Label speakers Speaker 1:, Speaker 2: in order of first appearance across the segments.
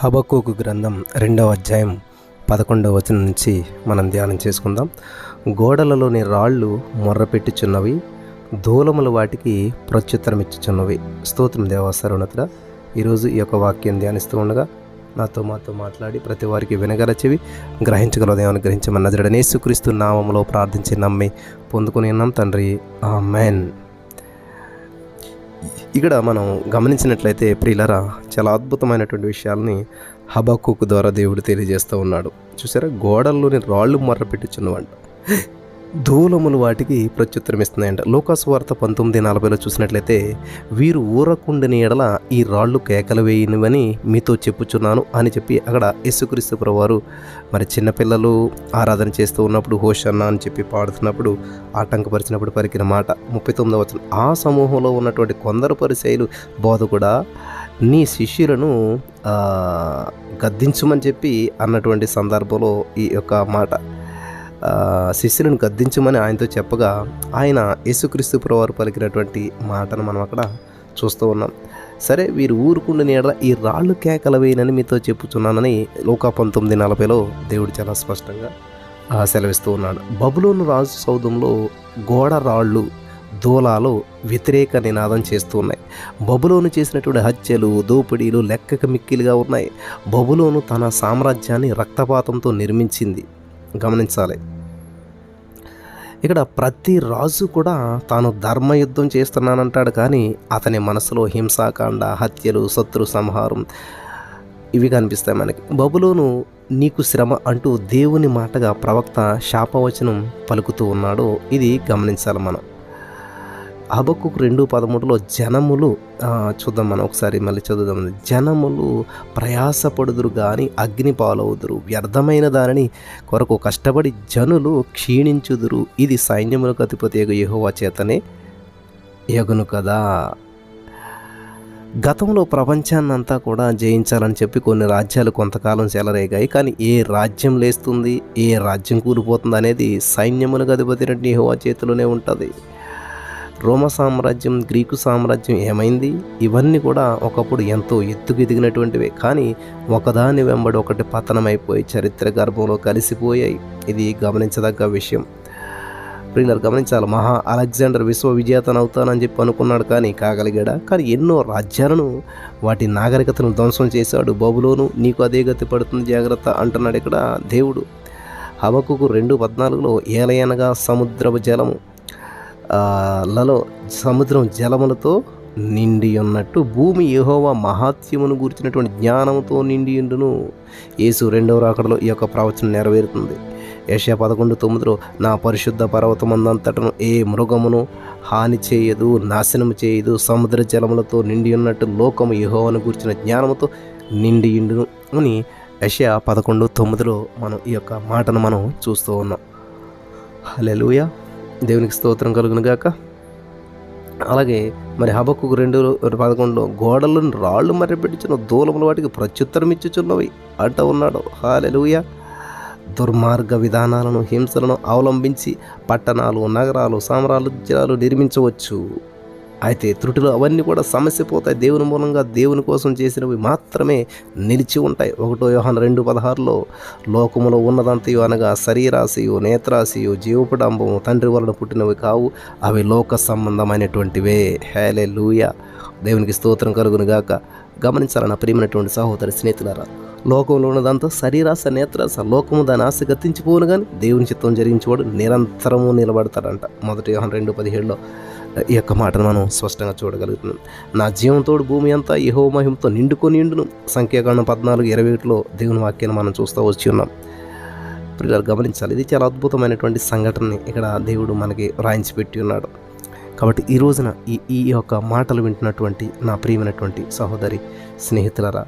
Speaker 1: హబకోకు గ్రంథం రెండవ అధ్యాయం పదకొండవ వచనం నుంచి మనం ధ్యానం చేసుకుందాం. గోడలలోని రాళ్ళు మొర్రపెట్టుచున్నవి దూలములు వాటికి ప్రత్యుత్తరం ఇచ్చుచున్నవి స్తోత్రం దేవాసరుణతుడ ఈరోజు ఈ యొక్క వాక్యం ధ్యానిస్తూ ఉండగా నాతో మాతో మాట్లాడి ప్రతి వారికి వినగల చెవి గ్రహించగల ఉదయాన్ని గ్రహించమన్న నజరడని యేసుక్రీస్తు ప్రార్థించి నమ్మి పొందుకుని ఉన్నాం తండ్రి. ఆమెన్. ఇక్కడ మనం గమనించినట్లయితే ప్రియులరా చాలా అద్భుతమైనటువంటి విషయాల్ని హబాకుక్ ద్వారా దేవుడు తెలియజేస్తూ ఉన్నాడు. చూసారా? గోడల్లోని రాళ్ళు మర్ర పెట్టుచున్నవంట దూలములు వాటికి ప్రత్యుత్తరమిస్తున్నాయంట. లోకాసు వార్త పంతొమ్మిది నలభైలో చూసినట్లయితే వీరు ఊరకుండని ఎడల ఈ రాళ్ళు కేకలు వేయనివని మీతో చెప్పుచున్నాను అని చెప్పి అక్కడ యేసుక్రీస్తు వారు మరి చిన్నపిల్లలు ఆరాధన చేస్తూ ఉన్నప్పుడు హోషన్న అని చెప్పి పాడుతున్నప్పుడు ఆటంకపరిచినప్పుడు పలికిన మాట ముప్పై తొమ్మిదవ వచ్చిన ఆ సమూహంలో ఉన్నటువంటి కొందరు పరిశైలు బోధ కూడా నీ శిష్యులను గద్దించమని చెప్పి అన్నటువంటి సందర్భంలో ఈ యొక్క మాట శిష్యులను గద్దించమని ఆయనతో చెప్పగా ఆయన యేసుక్రీస్తు ప్రవారు పలికినటువంటి మాటను మనం అక్కడ చూస్తూ ఉన్నాం. సరే వీరు ఊరుకుండ నీడ ఈ రాళ్ళు కేకల వేయనని మీతో చెప్పుచున్నానని లోకా పంతొమ్మిది నలభైలో దేవుడు చాలా స్పష్టంగా సెలవిస్తూ ఉన్నాడు. బబులోను రాజు సౌధంలో గోడ రాళ్ళు దూలాలు వ్యతిరేక నినాదం చేస్తూ ఉన్నాయి. బబులోను చేసినటువంటి హత్యలు దోపిడీలు లెక్కకు మిక్కిలుగా ఉన్నాయి. బబులోను తన సామ్రాజ్యాన్ని రక్తపాతంతో నిర్మించింది. గమనించాలి. ఇక్కడ ప్రతి రాజు కూడా తాను ధర్మయుద్ధం చేస్తున్నానంటాడు కానీ అతని మనసులో హింసాకాండ హత్యలు శత్రు సంహారం ఇవి కనిపిస్తాయి మనకి. బబులోను నీకు శ్రమ అంటూ దేవుని మాటగా ప్రవక్త శాపవచనం పలుకుతూ ఉన్నాడు. ఇది గమనించాలి మనం. అబక్కు రెండు పదమూడులో జనములు చూద్దాం మనం ఒకసారి మళ్ళీ చదువుదాం. జనములు ప్రయాసపడుదురు కానీ అగ్ని పాలవుదురు. వ్యర్థమైన దానిని కొరకు కష్టపడి జనులు క్షీణించుదురు. ఇది సైన్యములకు అధిపతి యహోవా చేతనే ఎగును కదా. గతంలో ప్రపంచాన్నంతా కూడా జయించాలని చెప్పి కొన్ని రాజ్యాలు కొంతకాలం చెలరేగాయి. కానీ ఏ రాజ్యం లేస్తుంది ఏ రాజ్యం కూలిపోతుంది అనేది సైన్యములకు అధిపతి యెహోవా చేతిలోనే ఉంటుంది. రోమ సామ్రాజ్యం గ్రీకు సామ్రాజ్యం ఏమైంది? ఇవన్నీ కూడా ఒకప్పుడు ఎంతో ఎత్తుకు ఎదిగినటువంటివే కానీ ఒకదాని వెంబడి ఒకటి పతనమైపోయి చరిత్ర గర్భంలో కలిసిపోయాయి. ఇది గమనించదగ్గ విషయం. ప్రియులర్ గమనించాలి. మహా అలెగ్జాండర్ విశ్వ విజేతను అవుతానని చెప్పి అనుకున్నాడు కానీ కాగలిగాడా? కానీ ఎన్నో రాజ్యాలను వాటి నాగరికతను ధ్వంసం చేశాడు. బబులోను నీకు అదే గతి పడుతుంది జాగ్రత్త అంటున్నాడు ఇక్కడ దేవుడు. హవకుకు రెండు పద్నాలుగులో ఏలయనగా సముద్రపు జలము. లలో సముద్రం జలములతో నిండి ఉన్నట్టు భూమి యెహోవా మహాత్యమును గురించినటువంటి జ్ఞానంతో నిండి ఉండును. యేసు రెండవ రాకడలో ఈ యొక్క ప్రవచనం నెరవేరుతుంది. ఏషియా పదకొండు తొమ్మిదిలో నా పరిశుద్ధ పర్వతమందంతటను ఏ మృగమును హాని చేయదు నాశనము చేయదు సముద్ర జలములతో నిండి ఉన్నట్టు లోకము యహోవను గురించిన జ్ఞానముతో నిండి ఉండును అని యషయా పదకొండు తొమ్మిదిలో మనం ఈ యొక్క మాటను మనం చూస్తూ ఉన్నాం. హల్లెలూయా. దేవునికి స్తోత్రం కలుగును గాక. అలాగే మరి హబక్కు రెండు పదకొండులో గోడలను రాళ్ళు మర్రపెట్టించిన దూలముల వాటికి ప్రత్యుత్తరం ఇచ్చుచున్నవి అంట ఉన్నాడు. హాలెలుయ. దుర్మార్గ విధానాలను హింసలను అవలంబించి పట్టణాలు నగరాలు సామ్రాజ్యాలు నిర్మించవచ్చు. అయితే త్రుటిలో అవన్నీ కూడా సమస్య పోతాయి. దేవుని మూలంగా దేవుని కోసం చేసినవి మాత్రమే నిలిచి ఉంటాయి. ఒకటో యోహాన్ రెండు పదహారులో లోకములో ఉన్నదంతయు అనగా శరీరాశయు నేత్రాశయు జీవపడంబము తండ్రి వలన పుట్టినవి కావు. అవి లోక సంబంధమైనటువంటివే. హేలే లూయ దేవునికి స్తోత్రం కలుగును గాక. గమనించాలన్న ప్రియమైనటువంటి సహోదరి స్నేహితులారా? లోకంలో ఉన్నదంతా శరీరాశ నేత్రాశ లోకము దాని ఆశ గతించిపోను కానీ దేవుని చిత్తం జరిగించేవాడు నిరంతరము నిలబడతాడంట. మొదటి యోహాన్ రెండు పదిహేడులో ఈ యొక్క మాటను మనం స్పష్టంగా చూడగలుగుతున్నాం. నా జీవంతోడు భూమి అంతా యహో మహిమతో నిండుకొని నిండును సంఖ్యాకాండం పద్నాలుగు ఇరవై ఒకటిలో దేవుని వాక్యాన్ని మనం చూస్తూ వచ్చి ఉన్నాం. పిల్లలు గమనించాలి ఇది చాలా అద్భుతమైనటువంటి సంఘటనని ఇక్కడ దేవుడు మనకి రాయించి పెట్టి ఉన్నాడు. కాబట్టి ఈ రోజున ఈ ఈ యొక్క మాటలు వింటున్నటువంటి నా ప్రియమైనటువంటి సహోదరి స్నేహితులరా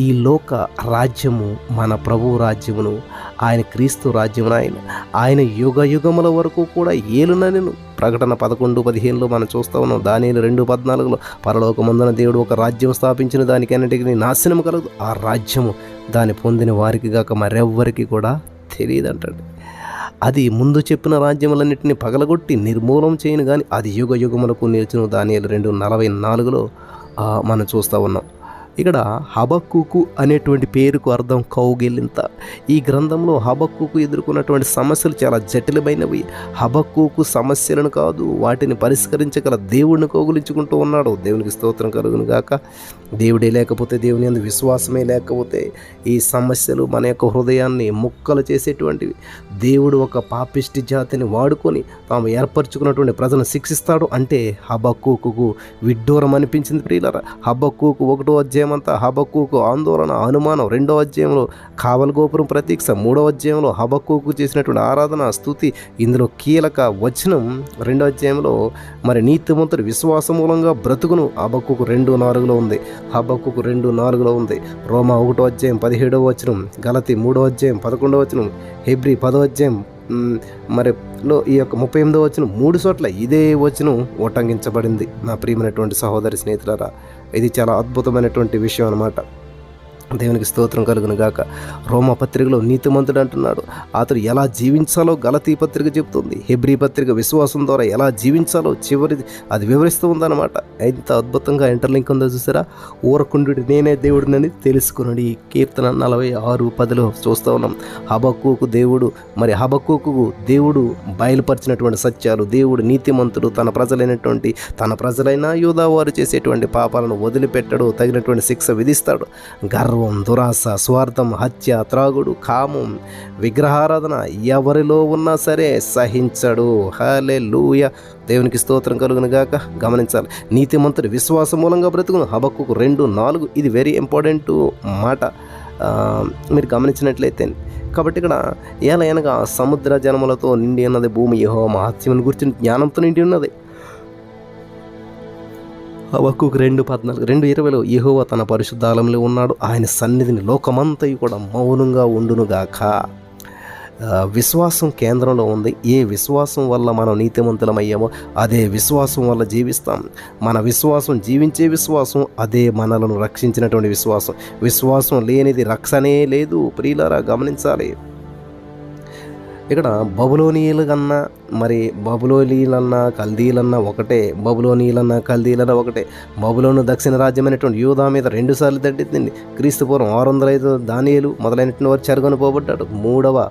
Speaker 1: ఈ లోక రాజ్యము మన ప్రభువు రాజ్యమును ఆయన క్రీస్తు రాజ్యమును ఆయన. ఆయన యుగ యుగముల వరకు కూడా ఏలునను ప్రకటన పదకొండు పదిహేనులో మనం చూస్తూ ఉన్నాం. దాని రెండు పద్నాలుగులో పరలోకమందున దేవుడు ఒక రాజ్యం స్థాపించిన దానికన్నిటికీ నాశనం కలదు ఆ రాజ్యము దాన్ని పొందిన వారికి గాక మరెవ్వరికి కూడా తెలియదంటాడు. అది ముందు చెప్పిన రాజ్యములన్నింటినీ పగలగొట్టి నిర్మూలం చేయను కానీ అది యుగ యుగములకు నిలిచిన దాని రెండు నలభై నాలుగులో మనం చూస్తూ ఉన్నాం. ఇక్కడ హబక్కుకు అనేటువంటి పేరుకు అర్థం కౌగిలింత. ఈ గ్రంథంలో హబక్కుకు ఎదుర్కొన్నటువంటి సమస్యలు చాలా జటిలమైనవి. హబక్కుకు సమస్యలను కాదు వాటిని పరిష్కరించగల దేవుడిని కౌగులించుకుంటూ ఉన్నాడు. దేవునికి స్తోత్రం కలుగును గాక దేవుడే లేకపోతే దేవుని అందు విశ్వాసమే లేకపోతే ఈ సమస్యలు మన యొక్క హృదయాన్ని ముక్కలు చేసేటువంటివి. దేవుడు ఒక పాపిష్టి జాతిని వాడుకొని తాము ఏర్పరచుకున్నటువంటి ప్రజలను శిక్షిస్తాడు అంటే హబక్కుకు విడ్డూరం అనిపించింది ప్రియులరా. హబక్కుకు ఒకటో అధ్యాయం అంతా హబక్కుకు ఆందోళన అనుమానం. రెండో అధ్యాయంలో కావల గోపురం ప్రతీక్ష మూడో అధ్యాయంలో హబక్కుకు చేసినటువంటి ఆరాధన స్థుతి ఇందులో కీలక వచనం. రెండో అధ్యాయంలో మరి నీతిమంతుడు విశ్వాసం మూలంగా బ్రతుకును. హబక్కుకు రెండు నాలుగులో ఉంది. హబక్కుకు రెండు నాలుగులో ఉంది. రోమా ఒకటో అధ్యాయం పదిహేడవ వచనం గలతి మూడో అధ్యాయం పదకొండవ వచనం హెబ్రి పదో అధ్యాయం మరి లో ఈ యొక్క ముప్పై ఎనిమిదో వచనం మూడు చోట్ల ఇదే వచనం ఉటంకించబడింది నా ప్రియమైనటువంటి సహోదరి స్నేహితులరా ఇది చాలా అద్భుతమైనటువంటి విషయం అనమాట దేవునికి స్తోత్రం కలుగును గాక. రోమ పత్రికలో నీతిమంతుడు అంటున్నాడు. అతడు ఎలా జీవించాలో గలతీ పత్రిక చెబుతుంది. హెబ్రీ పత్రిక విశ్వాసం ద్వారా ఎలా జీవించాలో చివరి అది వివరిస్తూ ఉందన్నమాట. ఎంత అద్భుతంగా ఇంటర్లింక్ ఉందో చూసారా? ఊరకుండు నేనే దేవుడినని తెలుసుకున్నాడు ఈ కీర్తన నలభై ఆరు పదిలో చూస్తూ ఉన్నాం. హబక్కుకు దేవుడు మరి హబక్కుకు దేవుడు బయలుపరిచినటువంటి సత్యాలు దేవుడు నీతిమంతుడు తన ప్రజలైనటువంటి తన ప్రజలైన యూదా వారు చేసేటువంటి పాపాలను వదిలిపెట్టడు తగినటువంటి శిక్ష విధిస్తాడు. గర్వం దురాశ స్వార్థం హత్య త్రాగుడు కామం విగ్రహారాధన ఎవరిలో ఉన్నా సరే సహించడు. హలే లూయ దేవునికి స్తోత్రం కలుగును గాక. గమనించాలి. నీతిమంతుడు విశ్వాసం మూలంగా బ్రతుకును. హబక్కు రెండు నాలుగు ఇది వెరీ ఇంపార్టెంట్ మాట. మీరు గమనించినట్లయితే కాబట్టి ఇక్కడ ఎలా అనగా సముద్ర జనములతో నిండి ఉన్నది భూమి యహో మహత్యమును గురించి జ్ఞానంతో నిండి ఉన్నది. హబక్కుకు రెండు పద్నాలుగు రెండు ఇరవైలో యహోవ తన పరిశుద్ధాలంలో ఉన్నాడు. ఆయన సన్నిధిని లోకమంతయు కూడా మౌనంగా ఉండునుగాక. విశ్వాసం కేంద్రంలో ఉంది. ఏ విశ్వాసం వల్ల మనం నీతిమంతులమయ్యామో అదే విశ్వాసం వల్ల జీవిస్తాం. మన విశ్వాసం జీవించే విశ్వాసం అదే మనలను రక్షించినటువంటి విశ్వాసం. విశ్వాసం లేనిది రక్షణే లేదు. ప్రియులరా గమనించాలి. ఇక్కడ బబులోనియులు కన్నా మరి బబులోనీలన్నా కల్దీలన్నా ఒకటే బబులోనీలన్నా కల్దీలన్నా ఒకటే. బబులోను దక్షిణ రాజ్యమైనటువంటి యూదా మీద రెండుసార్లు దడ్డింది క్రీస్తు పూర్వం ఆరు వందల ఐదు దానియలు మొదలైనటువంటి వారు చెరగొని పోబడ్డాడు. మూడవ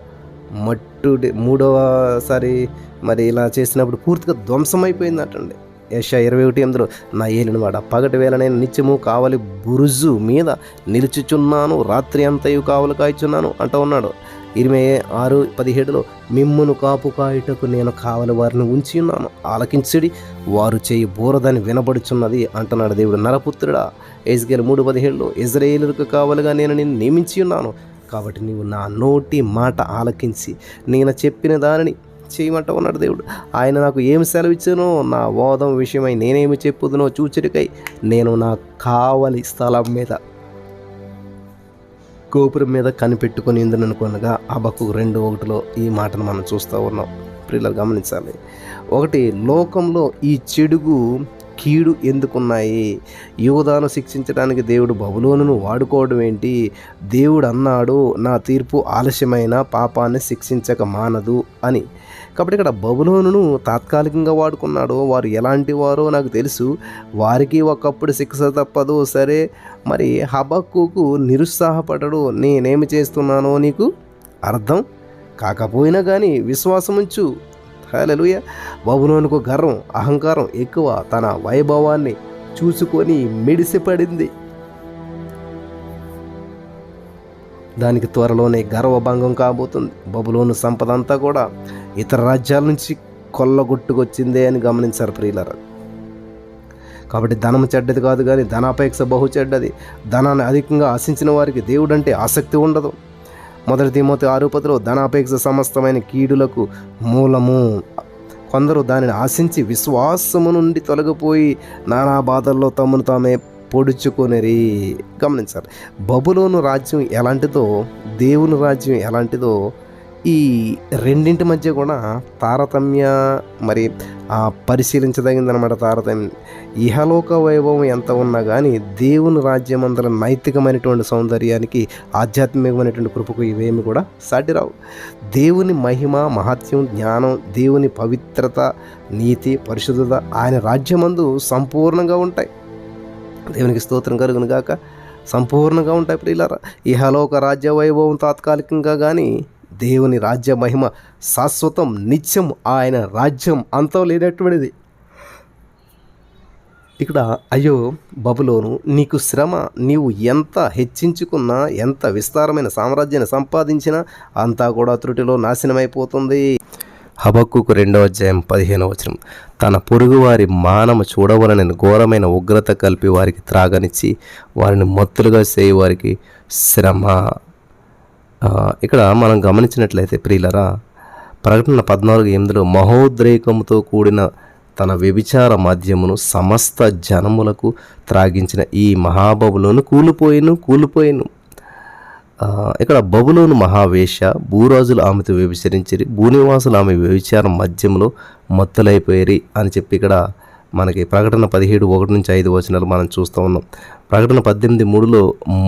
Speaker 1: మట్టు మూడవసారి మరి ఇలా చేసినప్పుడు పూర్తిగా ధ్వంసమైపోయిందటండి. యశ ఇరవై ఒకటి ఎనిమిదిలో నా ఏలిన వాడ పగటి వేళ నేను నిత్యము కావలి బురుజు మీద నిలుచుచున్నాను రాత్రి అంతయు కావలు కాయచున్నాను అంటూ ఉన్నాడు. ఇరవై ఆరు పదిహేడులో మిమ్మును కాపు కాయుటకు నేను కావలి వారిని ఉంచి ఉన్నాను. ఆలకించుడి వారు చేయి బోరదని వినబడుచున్నది అంటున్నాడు దేవుడు నరపుత్రుడా. ఎజ్గేల్ మూడు పదిహేడులో ఇజ్రాయేలులకు కావలిగా నేను నిన్ను నియమించి ఉన్నాను. కాబట్టి నీవు నా నోటి మాట ఆలకించి నేను చెప్పిన దానిని చేయమంట ఉన్నాడు దేవుడు. ఆయన నాకు ఏమి సెలవిచ్చానో నా వాదం విషయమై నేనేమి చెప్పుదునో చూచుడికై నేను నా కావలి స్థలం మీద గోపురం మీద కనిపెట్టుకొని ఇందుననుకొనగా అబకు రెండు ఒకటిలో ఈ మాటను మనం చూస్తూ ఉన్నాం. ప్రియులు గమనించాలి. ఒకటి లోకంలో ఈ చెడుగు కీడు ఎందుకున్నాయి? యువదాను శిక్షించడానికి దేవుడు బబులోనును వాడుకోవడం ఏంటి? దేవుడు అన్నాడు నా తీర్పు ఆలస్యమైన పాపాన్ని శిక్షించక మానదు అని. కాబట్టి ఇక్కడ బబులోనును తాత్కాలికంగా వాడుకున్నాడు వారు ఎలాంటి వారో నాకు తెలుసు. వారికి ఒకప్పుడు శిక్ష తప్పదు. సరే మరి హబక్కుకు నిరుత్సాహపడడు. నేనేమి చేస్తున్నానో నీకు అర్థం కాకపోయినా కానీ విశ్వాసం ఉంచు బబులోనుకు గర్వం అహంకారం ఎక్కువ. తన వైభవాన్ని చూసుకొని మిడిసిపడింది. దానికి త్వరలోనే గర్వభంగం కాబోతుంది. బబులోను సంపద అంతా కూడా ఇతర రాజ్యాల నుంచి కొల్లగొట్టుకొచ్చిందే అని గమనించారు ప్రియులరా. కాబట్టి ధనం చెడ్డది కాదు కానీ ధనాపేక్ష బహు చెడ్డది. ధనాన్ని అధికంగా ఆశించిన వారికి దేవుడంటే ఆసక్తి ఉండదు. మొదటి తిమోతి ఆరూపతిలో ధనాపేక్ష సమస్తమైన కీడులకు మూలము. కొందరు దానిని ఆశించి విశ్వాసము నుండి తొలగిపోయి నానా బాధల్లో తమను తామే పొడుచుకొనిరి గమనించాలి. బబులోను రాజ్యం ఎలాంటిదో దేవుని రాజ్యం ఎలాంటిదో ఈ రెండింటి మధ్య కూడా తారతమ్య మరి పరిశీలించదగిందనమాట తారతమ్యం. ఇహలోక వైభవం ఎంత ఉన్నా కానీ దేవుని రాజ్యం అందర నైతికమైనటువంటి సౌందర్యానికి ఆధ్యాత్మికమైనటువంటి కృపకు ఇవేమి కూడా సాటిరావు దేవుని మహిమ మహత్యం జ్ఞానం దేవుని పవిత్రత నీతి పరిశుద్ధత ఆయన రాజ్యమందు సంపూర్ణంగా ఉంటాయి. దేవునికి స్తోత్రం కలుగును గాక. సంపూర్ణంగా ఉంటాయి ప్రియులారా. ఇహలోక రాజ్య వైభవం తాత్కాలికంగా కానీ దేవుని రాజ్య మహిమ శాశ్వతం నిత్యం ఆయన రాజ్యం అంతం లేనటువంటిది. ఇక్కడ అయ్యో బబులోను నీకు శ్రమ నీవు ఎంత హెచ్చించుకున్నా ఎంత విస్తారమైన సామ్రాజ్యాన్ని సంపాదించినా అంతా కూడా త్రుటిలో నాశనమైపోతుంది. హబక్కుకు రెండవ అధ్యాయం పదిహేనవ వచనం. తన పొరుగువారి మానము చూడవలనని ఘోరమైన ఉగ్రత కలిపి వారికి త్రాగనిచ్చి వారిని మత్తులుగా చేయి వారికి శ్రమ. ఇక్కడ మనం గమనించినట్లయితే ప్రియులరా ప్రకటన పద్నాలుగు ఎనిమిదిలో మహోద్రేకముతో కూడిన తన వ్యభిచార మద్యమును సమస్త జనములకు త్రాగించిన ఈ మహాబబులోను కూలిపోయిను కూలిపోయిను. ఇక్కడ బబులోను మహావేష భూరాజులు ఆమెతో వ్యభిచరించిరి భూనివాసులు ఆమె వ్యభిచారం మధ్యంలో మత్తులైపోయేరి అని చెప్పి ఇక్కడ మనకి ప్రకటన పదిహేడు ఒకటి నుంచి ఐదు వచనాలు మనం చూస్తూ ఉన్నాం. ప్రకటన పద్దెనిమిది మూడులో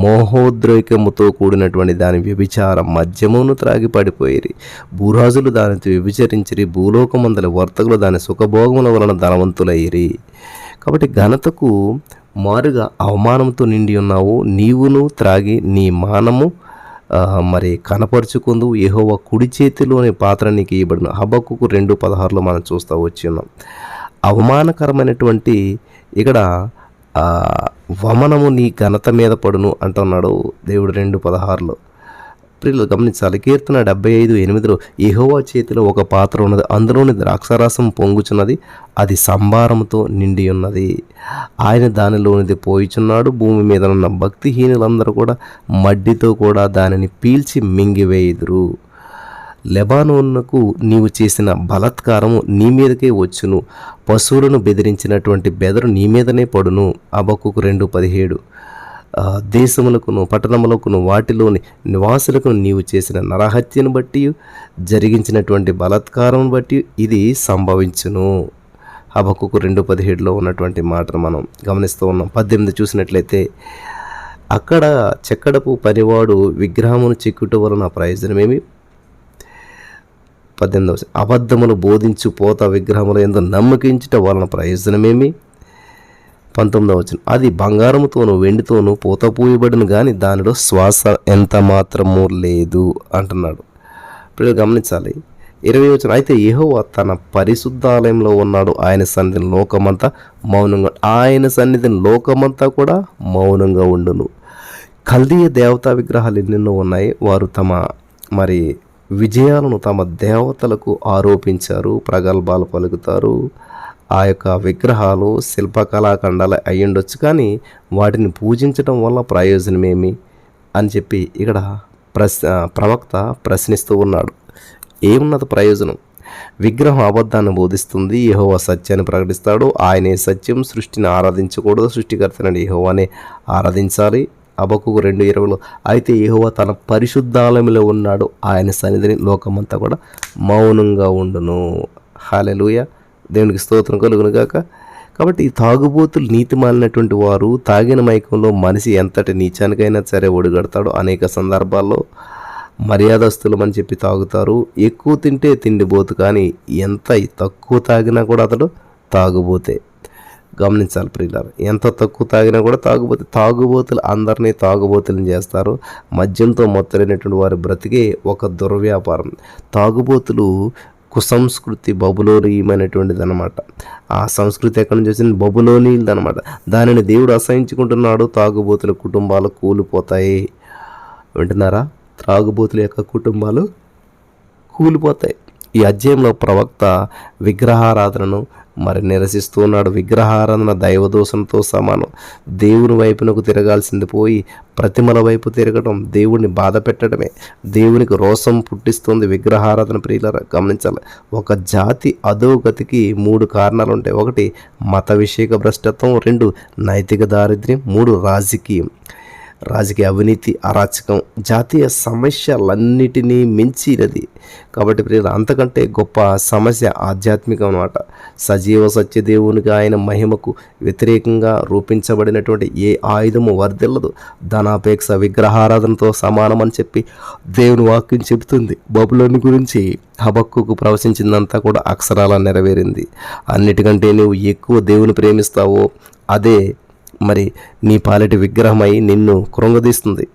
Speaker 1: మోహోద్రేకముతో కూడినటువంటి దాని వ్యభిచార మద్యమును త్రాగి పడిపోయిరి భూరాజులు దానితో వ్యభిచరించిరి భూలోకమందల వర్తకులు దాని సుఖభోగముల వలన ధనవంతులయ్యిరి. కాబట్టి ఘనతకు మారుగా అవమానంతో నిండి ఉన్నావు నీవును త్రాగి నీ మానము మరి కనపరుచుకుందు ఏహోవ కుడి చేతిలోని పాత్ర నీకు ఇవ్వబడిన హబక్కుకు రెండు పదహారులో మనం చూస్తూ వచ్చి ఉన్నాం. అవమానకరమైనటువంటి ఇక్కడ వమనము నీ ఘనత మీద పడును అంటున్నాడు దేవుడు రెండు పదహారులో. ప్రియులు గమనించాలి కీర్తన డెబ్బై ఐదు ఎనిమిదిలో ఇహోవా చేతిలో ఒక పాత్ర ఉన్నది అందులోని ద్రాక్షారసం పొంగుచున్నది అది సంభారంతో నిండి ఉన్నది ఆయన దానిలోనిది పోయిచున్నాడు భూమి మీద ఉన్న భక్తిహీనులందరూ కూడా మడ్డితో కూడా దానిని పీల్చి మింగివేయుదురు. లెబానోన్కు నీవు చేసిన బలత్కారము నీ మీదకే వచ్చును. పశువులను బెదిరించినటువంటి బెదరు నీ మీదనే పడును. అబక్కుకు రెండు పదిహేడు. దేశములకును పట్టణములకును వాటిలోని నివాసులకును నీవు చేసిన నరహత్యను బట్టి జరిగించినటువంటి బలాత్కారం బట్టి ఇది సంభవించును. హబకుకు రెండు పదిహేడులో ఉన్నటువంటి మాటను మనం గమనిస్తూ ఉన్నాం. పద్దెనిమిది చూసినట్లయితే అక్కడ చెక్కడపు పనివాడు విగ్రహమును చిక్కుట వలన ప్రయోజనమేమి? పద్దెనిమిదవ అబద్ధములు బోధించు పోత విగ్రహముల ఎందు నమ్మకించుట వలన ప్రయోజనమేమి? పంతొమ్మిదవ వచనం. అది బంగారముతోను వెండితోను పూత పూయబడిన కానీ దానిలో శ్వాస ఎంత మాత్రము లేదు అంటున్నాడు. ఇప్పుడు గమనించాలి. ఇరవై వచ్చిన అయితే యెహోవా తన పరిశుద్ధాలయంలో ఉన్నాడు. ఆయన సన్నిధిని లోకమంతా మౌనంగా ఆయన సన్నిధిని లోకమంతా కూడా మౌనంగా ఉండును. కల్దీయ దేవతా విగ్రహాలు ఎన్నెన్నో ఉన్నాయి. వారు తమ మరి విజయాలను తమ దేవతలకు ఆరోపించారు ప్రగల్భాలు పలుకుతారు. ఆ యొక్క విగ్రహాలు శిల్పకళాఖండాలు అయ్యుండొచ్చు కానీ వాటిని పూజించడం వల్ల ప్రయోజనమేమి అని చెప్పి ఇక్కడ ప్రశ్ ప్రవక్త ప్రశ్నిస్తూ ఉన్నాడు. ఏమున్నది ప్రయోజనం? విగ్రహం అబద్ధాన్ని బోధిస్తుంది యహోవా సత్యాన్ని ప్రకటిస్తాడు. ఆయనే సత్యం సృష్టిని ఆరాధించకూడదు సృష్టికర్తనని యెహోవానే ఆరాధించాలి. అబకుకు రెండు ఇరవైలో అయితే యెహోవా తన పరిశుద్ధాలయంలో ఉన్నాడు. ఆయన సన్నిధిని లోకమంతా కూడా మౌనంగా ఉండును. హాలెలుయ దేవునికి స్తోత్రం కలుగును గాక. కాబట్టి ఈ తాగుబోతులు నీతి మాలినటువంటి వారు తాగిన మైకంలో మనిషి ఎంతటి నీచానికైనా సరే ఒడిగడతాడు అనేక సందర్భాల్లో మర్యాదస్తులం అని చెప్పి తాగుతారు. ఎక్కువ తింటే తిండిపోతు కానీ ఎంత తక్కువ తాగినా కూడా అతడు తాగుబోతే గమనించాలి ప్రియులారు. ఎంత తక్కువ తాగినా కూడా తాగుబోతే తాగుబోతులు అందరినీ తాగుబోతులను చేస్తారు. మద్యంతో మొత్తలైనటువంటి వారి బ్రతికే ఒక దుర్వ్యాపారం. తాగుబోతులు కుసంస్కృతి బబులోనీయమైనటువంటిది అనమాట ఆ సంస్కృతి ఎక్కడి నుంచి వచ్చింది? బబులోనీలది అనమాట దానిని దేవుడు అసహించుకుంటున్నాడు. తాగుబోతుల కుటుంబాలు కూలిపోతాయి. వింటున్నారా? త్రాగుబోతుల యొక్క కుటుంబాలు కూలిపోతాయి. ఈ అధ్యాయంలో ప్రవక్త విగ్రహారాధనను మరి నిరసిస్తూ ఉన్నాడు విగ్రహారాధన దైవదోషంతో సమానం. దేవుని వైపునకు తిరగాల్సింది పోయి ప్రతిమల వైపు తిరగడం దేవుడిని బాధ పెట్టడమే. దేవునికి రోసం పుట్టిస్తుంది విగ్రహారాధన ప్రియుల గమనించాలి. ఒక జాతి అధోగతికి మూడు కారణాలు ఉంటాయి ఒకటి మత విషయక భ్రష్టత్వం రెండు నైతిక దారిద్ర్యం మూడు రాజకీయం. రాజకీయ అవినీతి అరాచకం జాతీయ సమస్యలన్నిటినీ మించినది. కాబట్టి ప్రియులు అంతకంటే గొప్ప సమస్య ఆధ్యాత్మికం అన్నమాట. సజీవ సత్యదేవునిగా ఆయన మహిమకు వ్యతిరేకంగా రూపించబడినటువంటి ఏ ఆయుధము వర్ధిల్లదు. ధనాపేక్ష విగ్రహారాధనతో సమానమని చెప్పి దేవుని వాక్యం చెబుతుంది. బబులోని గురించి హబక్కుకు ప్రవచించిందంతా కూడా అక్షరాల నెరవేరింది. అన్నిటికంటే నువ్వు ఎక్కువ దేవుని ప్రేమిస్తావో అదే మరి నీ పాలిటి విగ్రహమై నిన్ను కృంగదీస్తుంది.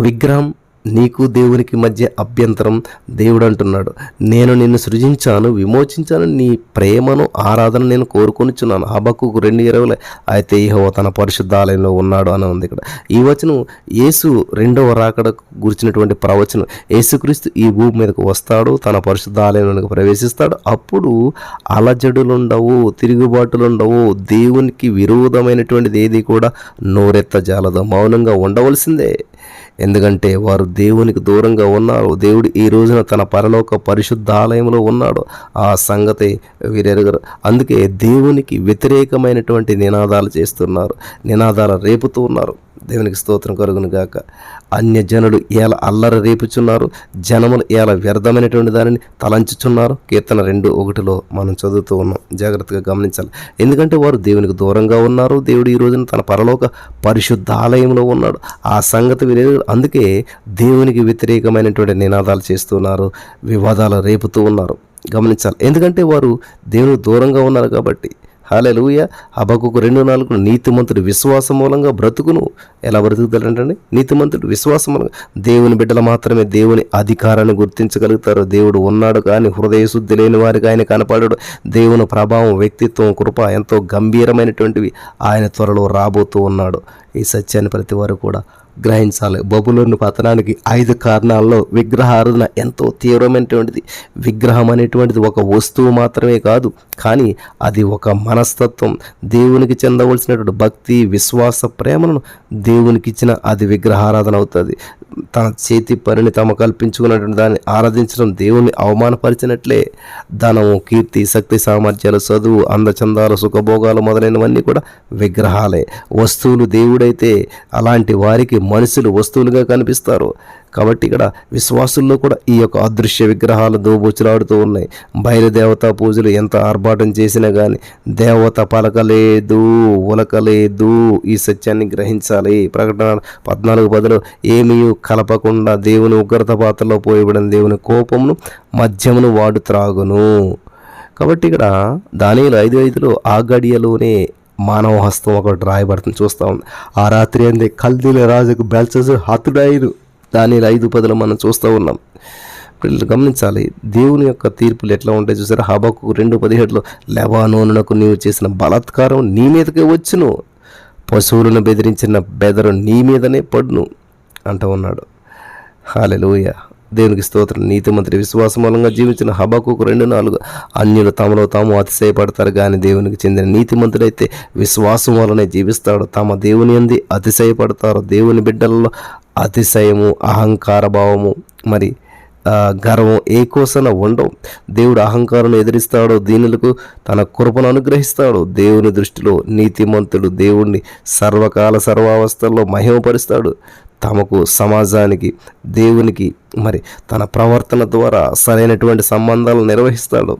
Speaker 1: విగ్రహం నీకు దేవునికి మధ్య అభ్యంతరం దేవుడు అంటున్నాడు నేను నిన్ను సృజించాను విమోచించాను నీ ప్రేమను ఆరాధన నేను కోరుకొనిచున్నాను. హబక్కు రెండు ఇరవై అయితే ఇహో తన పరిశుద్ధాలయంలో ఉన్నాడు అని ఉంది ఇక్కడ. ఈ వచనం యేసు రెండవ రాకడ గురించినటువంటి ప్రవచనం. యేసుక్రీస్తు ఈ భూమి మీదకు వస్తాడు తన పరిశుద్ధాలయంలోకి ప్రవేశిస్తాడు. అప్పుడు అలజడులుండవు తిరుగుబాటులుండవు దేవునికి విరోధమైనటువంటిది ఏది కూడా నోరెత్త జాలదు మౌనంగా ఉండవలసిందే. ఎందుకంటే వారు దేవునికి దూరంగా ఉన్నారు. దేవుడు ఈ రోజున తన పరలోక పరిశుద్ధాలయంలో ఉన్నాడు. ఆ సంగతి వీరెరగరు. అందుకే దేవునికి వ్యతిరేకమైనటువంటి నినాదాలు చేస్తున్నారు. నినాదాలు రేపుతూ ఉన్నారు. దేవునికి స్తోత్రం కలుగును గాక. అన్య జనులు ఎలా అల్లరి రేపుచున్నారు జనములు ఎలా వ్యర్థమైనటువంటి దానిని తలంచుచున్నారు. కీర్తన రెండు ఒకటిలో మనం చదువుతూ ఉన్నాం. జాగ్రత్తగా గమనించాలి. ఎందుకంటే వారు దేవునికి దూరంగా ఉన్నారు. దేవుడు ఈ రోజున తన పరలోక పరిశుద్ధాలయంలో ఉన్నాడు. ఆ సంగతి వినేది అందుకే దేవునికి వ్యతిరేకమైనటువంటి నినాదాలు చేస్తున్నారు వివాదాలు రేపుతూ ఉన్నారు. గమనించాలి. ఎందుకంటే వారు దేవునికి దూరంగా ఉన్నారు కాబట్టి హాలెలూయ హబకుకు రెండు నాలుగు నీతిమంతుడు విశ్వాసం మూలంగా బ్రతుకును. ఎలా బ్రతుకుతాడంటే నీతిమంతుడు విశ్వాసం మూలంగా. దేవుని బిడ్డలు మాత్రమే దేవుని అధికారాన్ని గుర్తించగలుగుతారు. దేవుడు ఉన్నాడు కానీ హృదయ శుద్ధి లేని వారికి ఆయన కనపడడు. దేవుని ప్రభావం వ్యక్తిత్వం కృప ఎంతో గంభీరమైనటువంటివి ఆయన త్వరలో రాబోతూ ఉన్నాడు. ఈ సత్యాన్ని ప్రతి వారు కూడా గ్రహించాలి. బబులోని పతనానికి ఐదు కారణాల్లో విగ్రహారాధన ఎంతో తీవ్రమైనటువంటిది. విగ్రహం అనేటువంటిది ఒక వస్తువు మాత్రమే కాదు కానీ అది ఒక మనస్తత్వం. దేవునికి చెందవలసినటువంటి భక్తి విశ్వాస ప్రేమను దేవునికి ఇచ్చిన అది విగ్రహారాధన అవుతుంది. తన చేతి పనిని తమ కల్పించుకున్నటువంటి దాన్ని ఆరాధించడం దేవుని అవమానపరిచినట్లే. ధనము కీర్తి శక్తి సామర్థ్యాలు చదువు అందచందాలు సుఖభోగాలు మొదలైనవన్నీ కూడా విగ్రహాలే. వస్తువులు దేవుడైతే అలాంటి వారికి మనుషులు వస్తువులుగా కనిపిస్తారు. కాబట్టి ఇక్కడ విశ్వాసుల్లో కూడా ఈ యొక్క అదృశ్య విగ్రహాలు దోబుచ్చులాడుతూ ఉన్నాయి. బయలుదేవతా పూజలు ఎంత ఆర్భాటం చేసినా కానీ దేవత పలకలేదు ఉలకలేదు. ఈ సత్యాన్ని గ్రహించాలి. ప్రకటన పద్నాలుగు పదిలో ఏమీ కలపకుండా దేవుని ఉగ్రత పాత్రలో పోయబడిన దేవుని కోపమును మద్యమును వాడు త్రాగును. కాబట్టి ఇక్కడ దానిలో ఐదు ఐదులో ఆ గడియలోనే మానవ హస్తం ఒకటి రాయబడుతుంది. చూస్తా ఉంది ఆ రాత్రి అందే కల్దీల రాజుకు బెల్చస్ హతుడైరు. దాని ఐదు పదులు మనం చూస్తూ ఉన్నాం. వీళ్ళు గమనించాలి దేవుని యొక్క తీర్పులు ఎట్లా ఉంటాయి చూసారా? హబకు రెండు పదిహేడులో లెబానోనునకు నీవు చేసిన బలాత్కారం నీ మీదకే వచ్చును. పశువులను బెదిరించిన బెదరు నీ మీదనే పడును అంటూ ఉన్నాడు. హాలెలూయ. దేవునికి స్తోత్రం. నీతిమంత్రి విశ్వాసం మూలంగా జీవించిన హబాకు రెండు నాలుగు అన్యులు తమలో తాము అతిశయపడతారు కానీ దేవునికి చెందిన నీతిమంతుడైతే విశ్వాసం వలనే జీవిస్తాడు. తమ దేవుని అంది అతిశయపడతారు. దేవుని బిడ్డలలో అతిశయము అహంకార భావము మరి గర్వం ఏ కోసన ఉండవు. దేవుడు అహంకారం ఎదిరిస్తాడు దీనులకు తన కృపను అనుగ్రహిస్తాడు. దేవుని దృష్టిలో నీతిమంతుడు దేవుణ్ణి సర్వకాల సర్వావస్థల్లో మహిమపరుస్తాడు. తమకు సమాజానికి దేవునికి మరి తన ప్రవర్తన ద్వారా సరైనటువంటి సంబంధాలు నిర్వహిస్తాడు.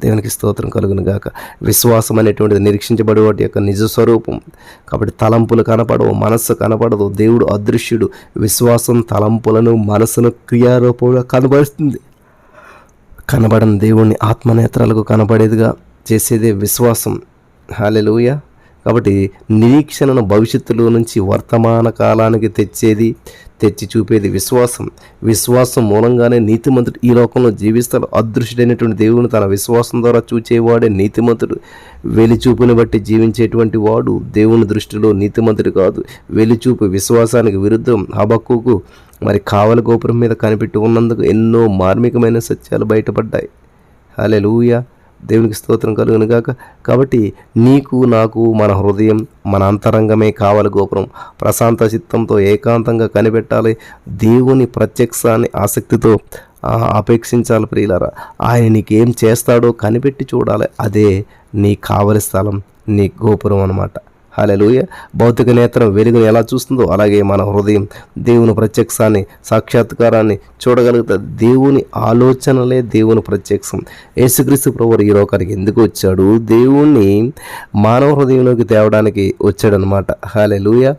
Speaker 1: దేవునికి స్తోత్రం కలుగును గాక. విశ్వాసం అనేటువంటిది నిరీక్షించబడే వాటి యొక్క నిజ స్వరూపం. కాబట్టి తలంపులు కనపడవు మనస్సు కనపడదు. దేవుడు అదృశ్యుడు. విశ్వాసం తలంపులను మనసును క్రియారూపంగా కనబడుతుంది కనబడని దేవుణ్ణి ఆత్మనేత్రాలకు కనబడేదిగా చేసేదే విశ్వాసం. హాలెలుయా కాబట్టి నిరీక్షణను భవిష్యత్తులో నుంచి వర్తమాన కాలానికి తెచ్చేది తెచ్చి చూపేది విశ్వాసం. విశ్వాసం మూలంగానే నీతిమంతుడు ఈ లోకంలో జీవిస్తాడు. అదృశ్యుడైనటువంటి దేవుని తన విశ్వాసం ద్వారా చూచేవాడే నీతిమంతుడు. వెలిచూపుని బట్టి జీవించేటువంటి వాడు దేవుని దృష్టిలో నీతిమంతుడు కాదు. వెలిచూపు విశ్వాసానికి విరుద్ధం. హబక్కుకు మరి కావల గోపురం మీద కనిపెట్టి ఉన్నందుకు ఎన్నో మార్మికమైన సత్యాలు బయటపడ్డాయి. హలే దేవునికి స్తోత్రం కలుగును గాక కాబట్టి నీకు నాకు మన హృదయం మన అంతరంగమే కావాలి గోపురం. ప్రశాంత చిత్తంతో ఏకాంతంగా కనిపెట్టాలి. దేవుని ప్రత్యక్షాన్ని ఆసక్తితో అపేక్షించాలి ప్రియులారా. ఆయన నీకేం చేస్తాడో కనిపెట్టి చూడాలి. అదే నీ కావలి స్థలం నీ గోపురం అన్నమాట. హాలెలుయ భౌతిక నేత్రం వెలుగును ఎలా చూస్తుందో అలాగే మన హృదయం దేవుని ప్రత్యక్షాన్ని సాక్షాత్కారాన్ని చూడగలుగుతుంది. దేవుని ఆలోచనలే దేవుని ప్రత్యక్షం. యేసుక్రీస్తు ప్రభువు ఈ లోకానికి ఎందుకు వచ్చాడు? దేవుణ్ణి మానవ హృదయంలోకి తేవడానికి వచ్చాడనమాట హాలెలుయ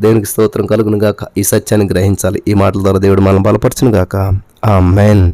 Speaker 1: దేవునికి స్తోత్రం కలుగును గాక ఈ సత్యాన్ని గ్రహించాలి. ఈ మాటల ద్వారా దేవుడు మనం బలపరచును గాక ఆ మెయిన్